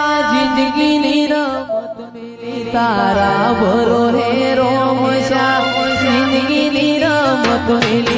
આ જિંદગીની રમત મેલી તારા ભરો રે રોમ શ્યામ જિંદગીની રમત મેલી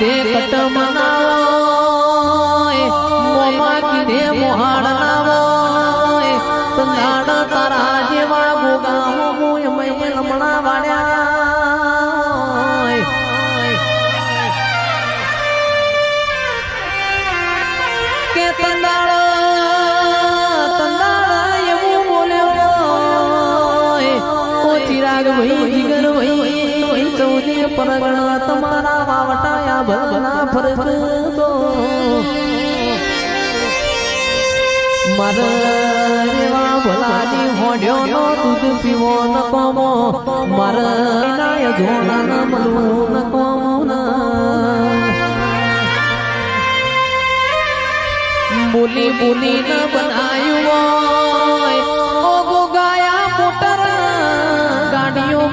કીધે કટ મનાવો મોમા કીધે મોહાડ નાવો તંદાડ તારા જેવા ભાઈ પરગણા તમારા વાવટાયા ભલભલા ફરક તો. મારા ભલાની હોડ્યો નો દૂધ પીવો ન કોમો. મારા નાય ધોણા ન મળવું ન કોમો બોલી બોલી ન બનાયું હોય.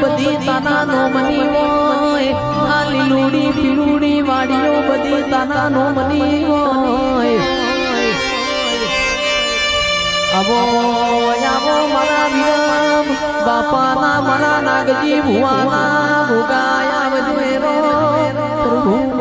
બધી તાના નો મની હોય. આ લીલુડી પીળુડી વાડીઓ બધી તાના નો મની હોય. આવો આવો મારા વિરમ, બાપાના મારા નાગજી ભુવાના ભોગાયા બધું પ્રભુ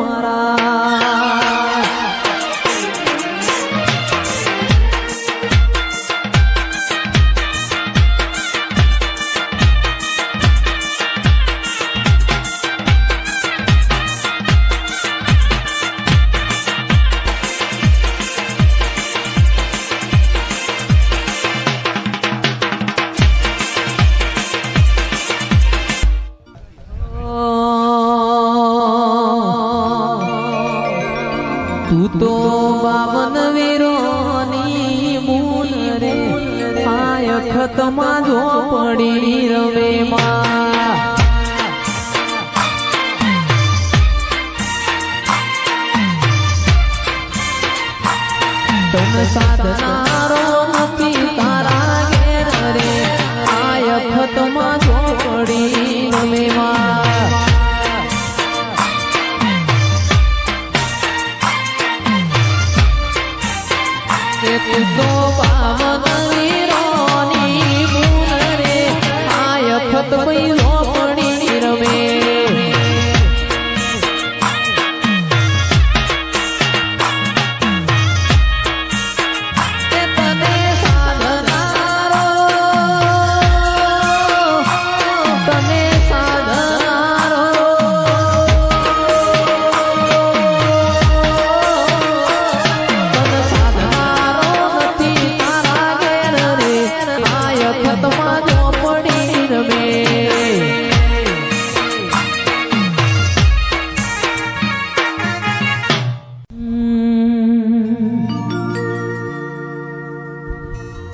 તું તો બાવન વીરોની મૂલ રે. આય ખતમાં જો પડી રવે માં. તન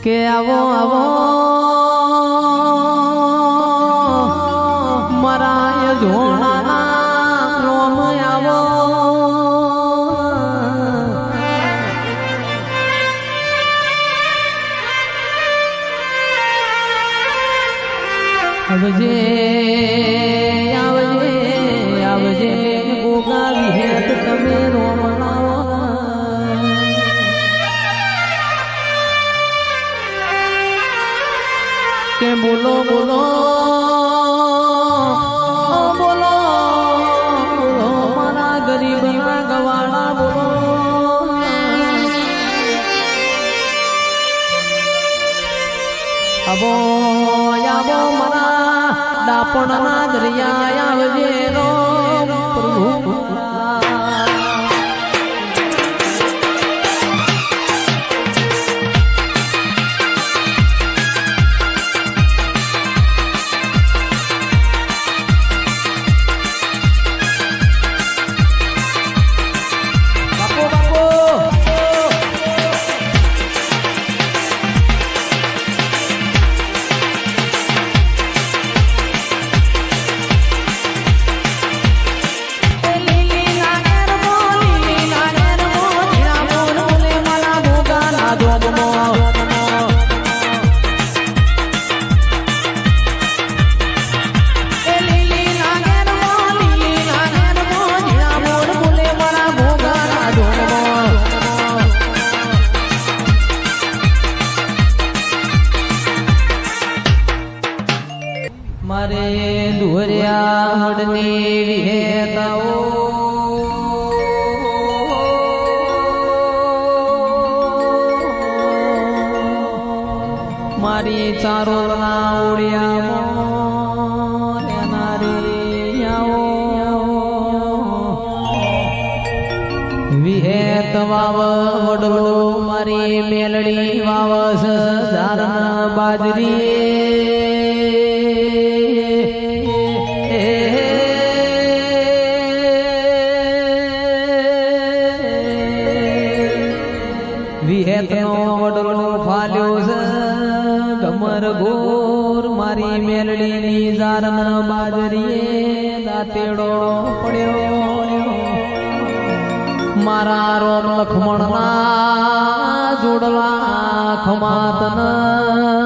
કે આવો આવો. મારા ઝોણાના રોમ આવો. આવજે આવજે આવજે ગોગા વિહેત તમે રોમણ. la la દુહર્યા હડની વિહેતાઓ મારી ચારો વિહેત વાવ વડલો મારી મેલડી વાવ સધારણ બાજરી વિહેતનો વડલો ફાલ્યો છે કમર ગોર મારી મેલડીની જારના બાજરીએ દાંતેડો પડ્યો મારા રોમ લખમણના જોડલા ખમાતના